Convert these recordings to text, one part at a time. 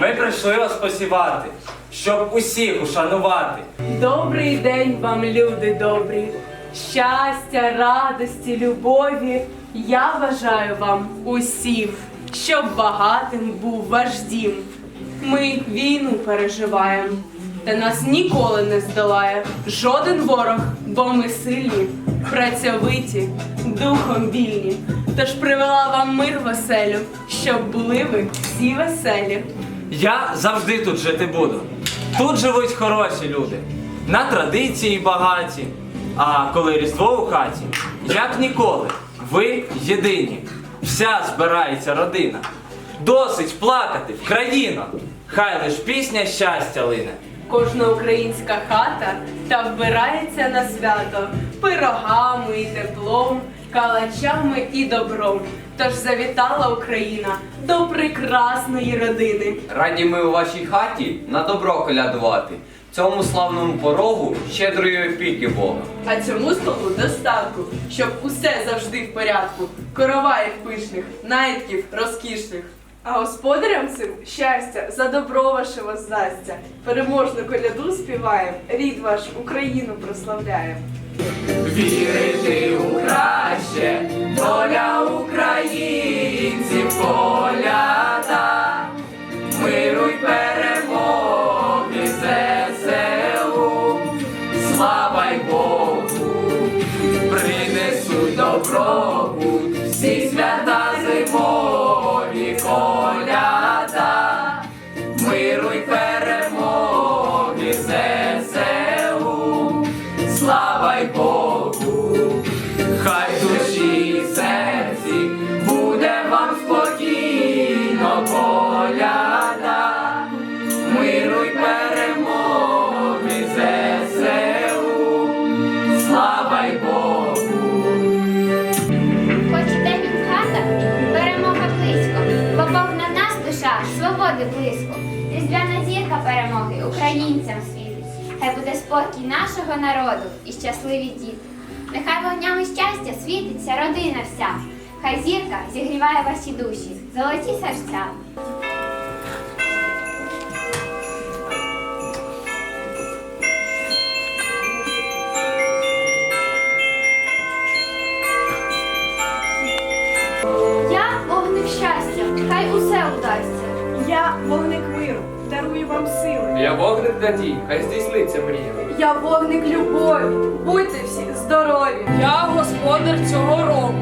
Ми прийшли вас посівати, щоб усіх ушанувати. Добрий день вам, люди добрі. Щастя, радості, любові. Я бажаю вам усім, щоб багатим був ваш дім. Ми війну переживаємо, та нас ніколи не здолає жоден ворог, бо ми сильні, працьовиті, духом вільні. Тож привела вам мир в оселю, щоб були ви всі веселі. Я завжди тут жити буду. Тут живуть хороші люди, на традиції багаті. А коли різдво у хаті, як ніколи, ви єдині. Вся збирається родина. Досить плакати в. Хай лиш пісня щастя лине. Кожна українська хата та вбирається на свято пирогами і теплом, калачами і добром. Тож завітала Україна до прекрасної родини. Раді ми у вашій хаті на добро колядувати. Цьому славному порогу щедрої опіки Бога. А цьому столу достатку, щоб усе завжди в порядку. Короваїв пишних, наїдків розкішних. А господарям цим щастя за добро ваше воздасться. Переможну коляду співаєм, рід ваш Україну прославляєм. Вірити у краще, доля українців коляда, спокій нашого народу і щасливі діти. Нехай вогнями щастя світиться родина вся. Хай зірка зігріває ваші душі, золоті серця. Я вогник щастя, хай усе вдасться. Я вогник миру, дарую вам сили. Я вогник надій, хай здійсниться мрія. Я вогник любові. Будьте всі здорові. Я господар цього року,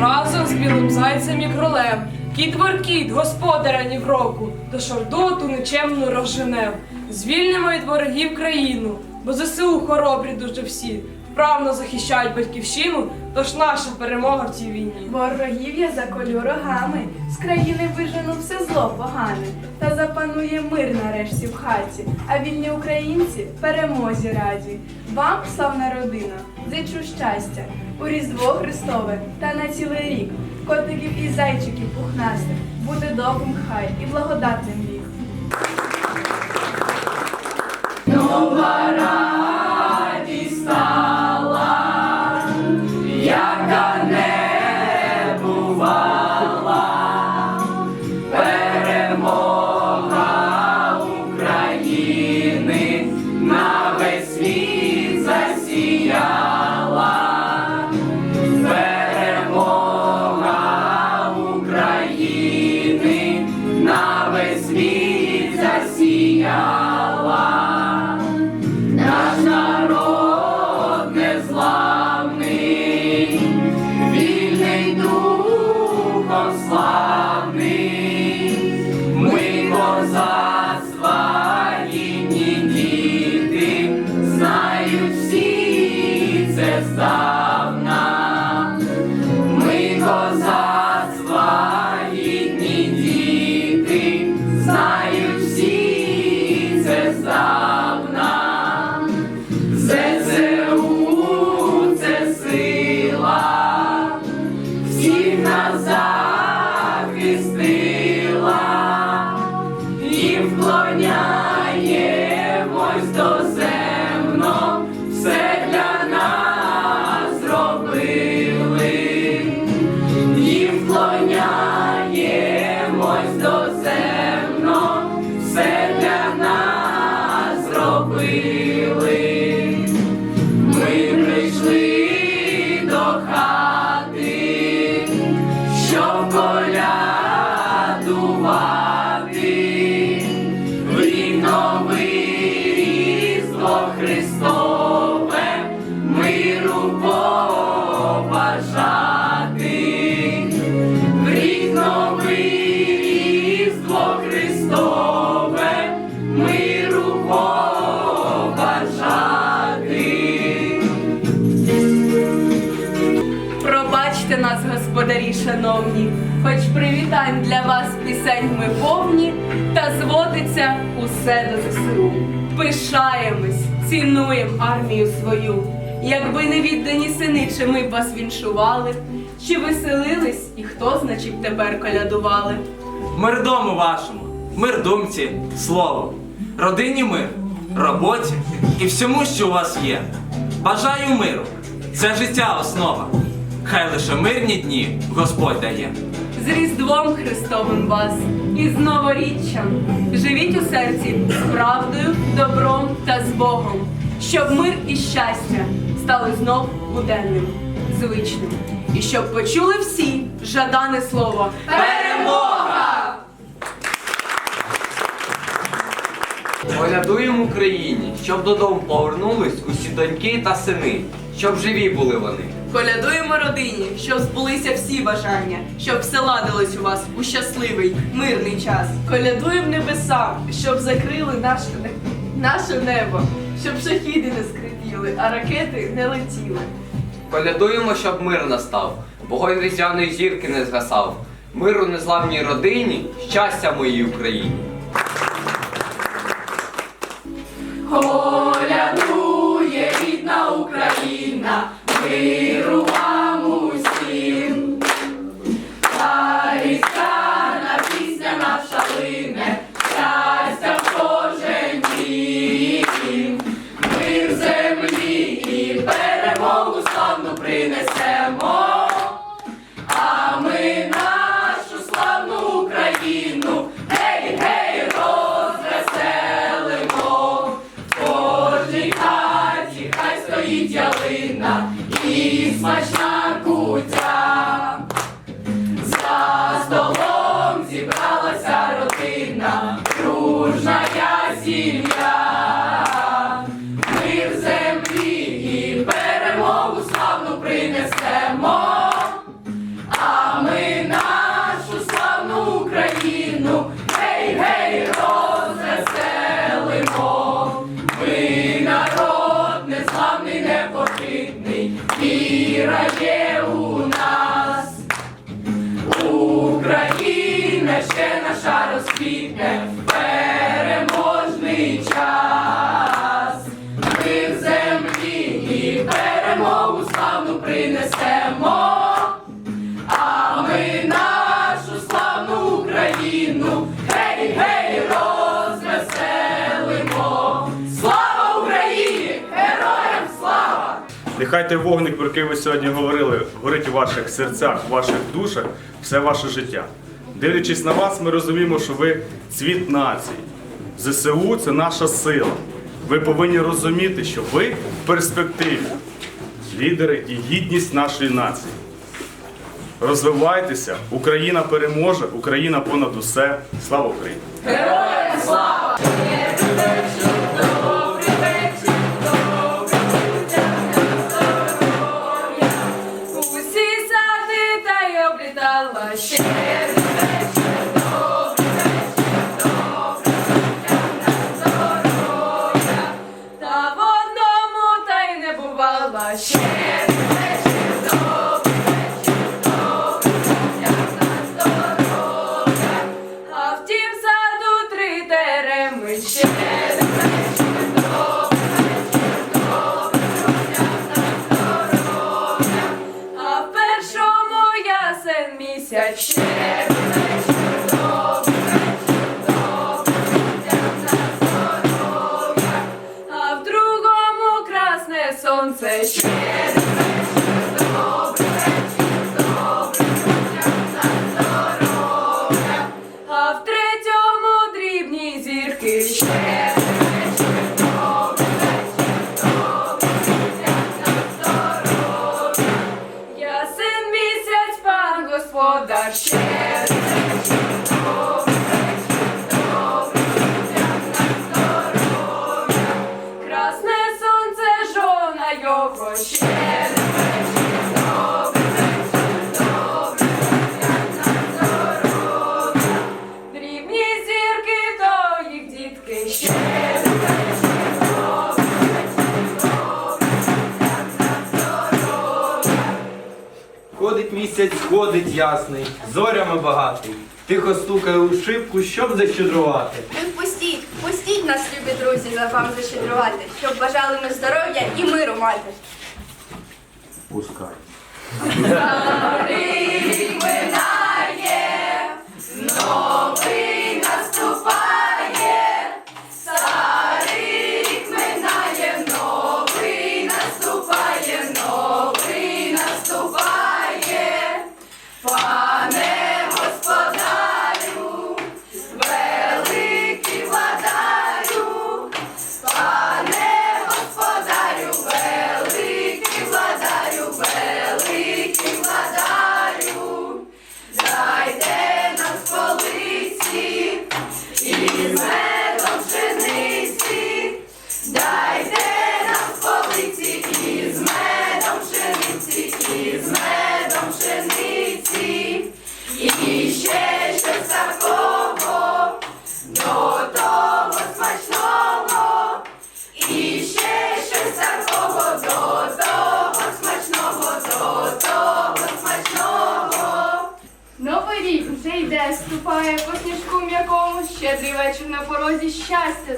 разом з білим зайцем і кролем. Кіт воркіт, господаря ні в року, до шордоту нечемну розженем. Звільнимо від ворогів країну, бо ЗСУ хоробрі дуже всі. Вправно захищають батьківщину, тож наша перемога в цій війні. Ворогів я заколю рогами, з країни вижену все зло погане, та запанує мир нарешті в хаті, а вільні українці перемозі раді. Вам, славна родина, зичу щастя, у Різдво Христове та на цілий рік. Котиків і зайчиків пухнастих, буде довгим хай і благодатним Signal. Шановні, хоч привітань для вас пісень ми повні, та зводиться усе до ЗСУ. Пишаємось, цінуємо армію свою. Якби не віддані сини, чи ми б вас віншували, чи веселились, і хто, значить, тепер колядували. Мир дому вашому, мир думці, слову, родині мир, роботі і всьому, що у вас є. Бажаю миру, це життя основа. Хай лише мирні дні Господь дає. З Різдвом Христовим вас і з новоріччям. Живіть у серці з правдою, добром та з Богом, щоб мир і щастя стали знов буденним, звичним. І щоб почули всі жадане слово Перемога! Колядуємо Україні, щоб додому повернулись усі доньки та сини, щоб живі були вони. Колядуємо родині, щоб збулися всі бажання, щоб все ладилось у вас у щасливий, мирний час. Колядуємо небеса, щоб закрили наше, не- наше небо, щоб шахіди не скрипіли, а ракети не летіли. Колядуємо, щоб мир настав, вогонь різдвяної зірки не згасав. Миру незламній родині, щастя моїй Україні. Колядує рідна Україна, миру Нехай той вогник, про який ви сьогодні говорили, горить у ваших серцях, у ваших душах все ваше життя. Дивлячись на вас, ми розуміємо, що ви цвіт нації. ЗСУ це наша сила. Ви повинні розуміти, що ви в перспективі лідери і гідність нашої нації. Розвивайтеся, Україна переможе, Україна понад усе. Слава Україні! Усі It's зірки Ходить місяць, ходить ясний, зорями багатий. Тихо стукає у шибку, щоб защедрувати. Ви впустіть, впустіть нас, любі друзі, за вам защедрувати, щоб бажали ми здоров'я і миру мати. Пускай. Старий минає, но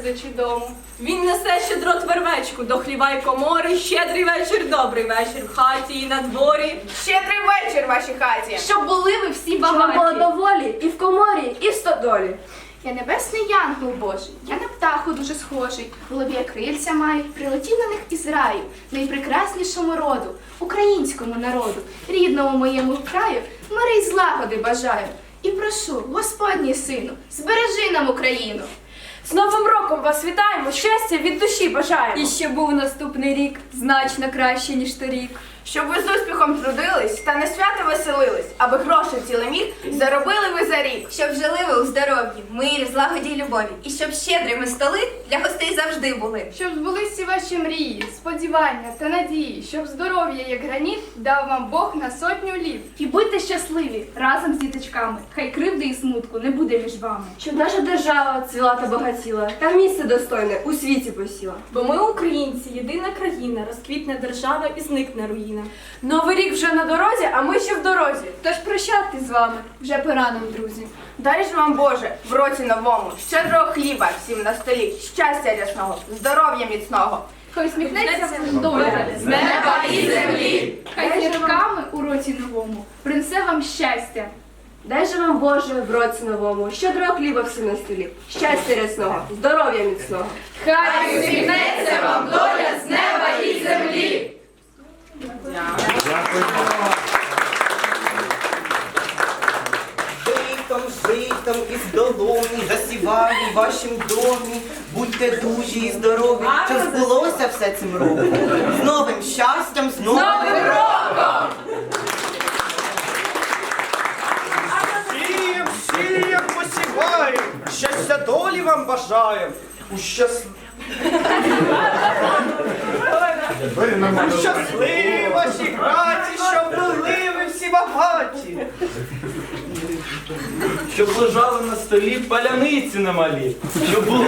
щастя зачудому. Він несе щедрот вервечку до хліва й комори. Щедрий вечір, добрий вечір в хаті і на дворі. Щедрий вечір в вашій хаті! Щоб були ви всі Щоб було доволі і в коморі, і в стодолі. Я небесний янгол Божий, я на птаху дуже схожий, в голові я крильця маю, прилетів на них із раю, найпрекраснішому роду, українському народу, рідному моєму краю, мири й злагоди бажаю. І прошу, Господній сину, збережи нам Україну. З Новим роком вас вітаємо! Щастя від душі бажаємо! І ще був наступний рік значно краще, ніж торік. Щоб ви з успіхом трудились та не свято веселились, аби грошей цілий міг заробили ви за рік. Щоб жили ви у здоров'ї, мирі, злагоді й любові. І щоб щедрими столи для гостей завжди були. Щоб збулись всі ваші мрії, сподівання та надії, щоб здоров'я, як граніт, дав вам Бог на сотню літ. І будьте щасливі разом з діточками. Хай кривди і смутку не буде між вами. Щоб наша держава цвіла та багатіла, та місце достойне у світі посіла. Бо ми українці, єдина країна, розквітне держава і зникне руїна. Новий рік вже на дорозі, а ми ще в дорозі. Тож прощати з вами вже пора нам, друзі. Дай ж вам Боже в році новому, щедрого хліба всім на столі, щастя рясного, здоров'я міцного. Хай усміхнеться вам доля з неба і землі. Хай зірками у році новому принесе вам щастя. Дай же вам Боже в році новому, щедрого хліба всім на столі, щастя рясного, здоров'я міцного. Хай усміхнеться вам доля з неба і землі. Житом, житом із долоні, засіваю в вашім домі. Будьте дужі і здорові, щоб збулося все цим роком. З новим щастям, з новим роком! Сієм, сієм, посіваєм, щастя долі вам бажаєм. У щас... Щасливі ваші хаті, щоб були ви всі багаті. Щоб лежали на столі паляниці немалі. Щоб були.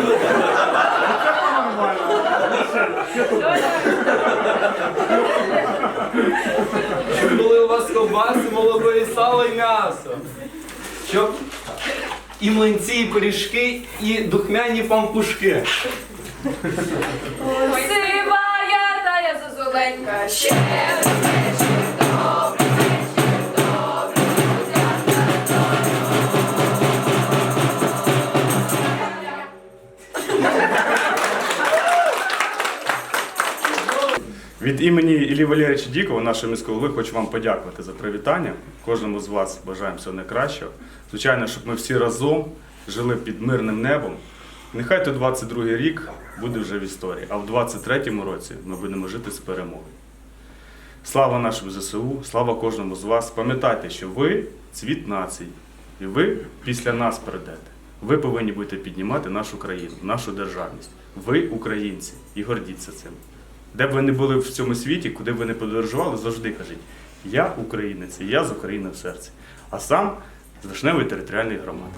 Щоб були у вас ковбаси, молоко і сало і м'ясо. Щоб і млинці, і пиріжки, і духмяні пампушки. Сивая зозуленька, ще Від імені Іллі Валерійовича Дікова, нашого міського голови, хочу вам подякувати за привітання. Кожному з вас бажаємо всього найкращого. Звичайно, щоб ми всі разом жили під мирним небом. Нехай той 22-й рік буде вже в історії, а в 23-му році ми будемо жити з перемогою. Слава нашому ЗСУ, слава кожному з вас. Пам'ятайте, що ви цвіт нації, і ви після нас прийдете. Ви повинні будете піднімати нашу країну, нашу державність. Ви українці і гордіться цим. Де б ви не були в цьому світі, куди б ви не подорожували, завжди кажіть: я українець, і я з України в серці, а сам з Вишневої територіальної громади.